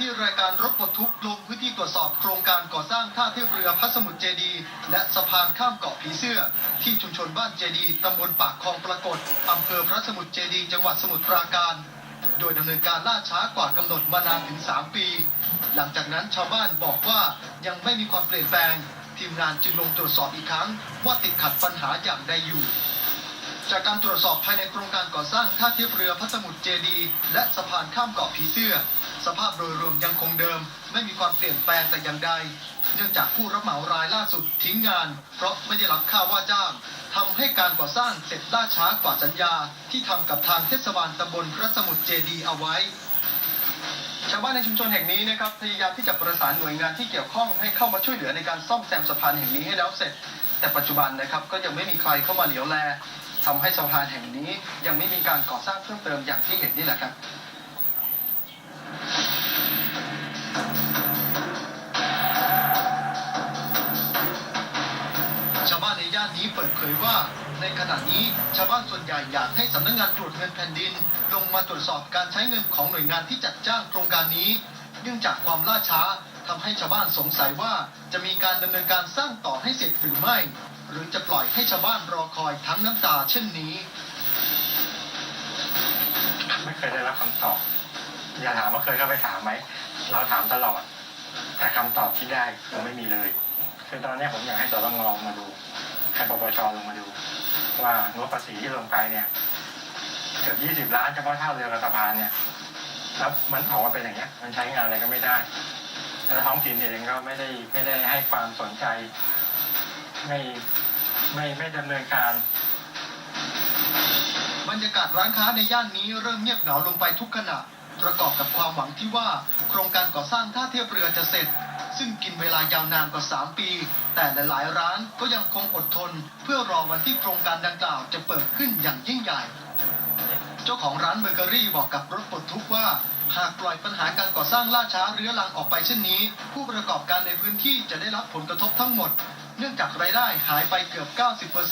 ที่รายการรถปลดทุกข์ลงพื้นที่ตรวจสอบโครงการก่อสร้างท่าเทียบเรือพัสมุทรเจดีและสะพานข้ามเกาะผีเสื้อ ที่ชุมชนบ้านเจดีตำบลปากคลองปรากฏอำเภอพระสมุทรเจดีจังหวัดสมุทรปราการ โดยดำเนินการล่าช้ากว่ากำหนดมานานถึง 3 ปี หลังจากนั้นชาวบ้านบอกว่ายังไม่มีความเปลี่ยนแปลง ทีมงานจึงลงตรวจสอบอีกครั้ง ว่าติดขัดปัญหาอย่างใดอยู่จากการตรวจสอบภายในโครงการก่อสร้างท่าเทียบเรือพัสมุทรเจดี และสะพานข้ามเกาะผีเสื้อ สภาพโดยรวมยังคงเดิม ไม่มีความเปลี่ยนแปลงแต่อย่างใด เนื่องจากผู้รับเหมารายล่าสุดทิ้งงาน เพราะไม่ได้รับค่าว่าจ้างทำให้การก่อสร้างเสร็จล่าช้ากว่าสัญญา ที่ทำกับทางเทศบาลตำบลพระสมุทรเจดีเอาไว้ชาวบ้านในชุมชนแห่งนี้นะครับพยายามที่จะประสานหน่วยงานที่เกี่ยวข้องให้เข้ามาช่วยเหลือในการซ่อมแซมสะพานแห่งนี้ให้แล้วเสร็จ แต่ปัจจุบันนะครับก็ยังไม่มีใครเข้ามาเหลียวแลทำให้สะพานแห่งนี้ยังไม่มีการก่อสร้างเพิ่มเติมอย่างที่เห็นนี่แหละครับ ย่านนี้เปิดเผยว่า ในขณะนี้ชาวบ้านส่วนใหญ่อยากให้สำนักงานตรวจเงินแผ่นดิน ลงมาตรวจสอบการใช้เงินของหน่วยงานที่จัดจ้างโครงการนี้ เนื่องจากความล่าช้าทำให้ชาวบ้านสงสัยว่าจะมีการดำเนินการสร้างต่อให้เสร็จหรือไม่ หรือจะปล่อยให้ชาวบ้านรอคอยทั้งน้ำตาเช่นนี้ ไม่เคยได้รับคำตอบ อย่าถามว่าเคยเข้าไปถามไหม เราถามตลอด แต่คำตอบที่ได้คือไม่มีเลย คือตอนนี้ผมอยากให้สตงลงมาดู ให้ปปชลงมาดู ว่างบภาษีที่ลงไปเนี่ยเกือบยี่สิบ20ล้านเฉพาะท่าเรือกับานเนี่ยแล้วมันออกมาเป็นอย่างเงี้ย มันใช้งานอะไรก็ไม่ได้แล้วท้องถิ่นเองก็ไม่ได้ไม่ได้ให้ความสนใจ ไม่ไม่ไม่ดำเนินการบรรยากาศร้านค้าในย่านนี้เริ่มเงียบเหงาลงไปทุกขณะ ประกอบกับความหวังที่ว่า โครงการก่อสร้างท่าเทียบเรือจะเสร็จ ซึ่งกินเวลายาวนานกว่า 3 ปี แต่หลายๆ ร้านก็ยังคงอดทน เพื่อรอวันที่โครงการดังกล่าวจะเปิดขึ้นอย่างยิ่งใหญ่ เจ้าของร้านเบเกอรี่บอกกับรถปลดทุกข์ว่าหากปล่อยปัญหาการก่อสร้างล่าช้าเรื้อรังออกไปเช่นนี้ ผู้ประกอบการในพื้นที่จะได้รับผลกระทบทั้งหมด เนื่องจากรายได้หายไปเกือบ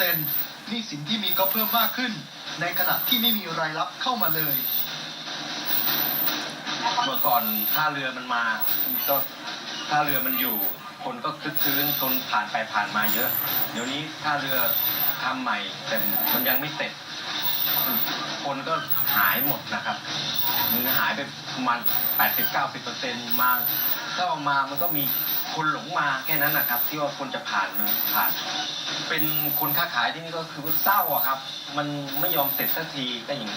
90%หนี้สินที่มีก็เพิ่มมากขึ้น ในขณะที่ไม่มีรายรับเข้ามาเลย เมื่อก่อนท่าเรือมันมา ก็ท่าเรือมันอยู่ คนก็คึกคืนคนผ่านไปผ่านมาเยอะ เดี๋ยวนี้ท่าเรือทำใหม่ แต่มันยังไม่เสร็จ คนก็หายหมดนะครับมันหายไปประมาณ80-90เก้าสิบเปอร์เซ็นต์มาถ้าออกมามันก็มีคนหลงมาแค่นั้นนะครับ ที่ว่าคนจะผ่านมันผ่าน เป็นคนค้าขายที่นี่ก็คือเศร้าอะครับ มันไม่ยอมเสร็จสักทีก็อย่าง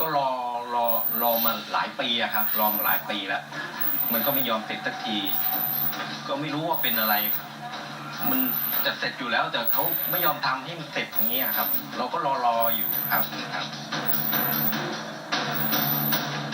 ก็รอ รอรอมาหลายปีอะครับ รอมาหลายปีแล้วมันก็ไม่ยอมเสร็จสักที ก็ไม่รู้ว่าเป็นอะไร มันจะเสร็จอยู่แล้วแต่เขาไม่ยอมทำให้มันเสร็จอย่างนี้ยครับ เราก็รอรออยู่ครับครับ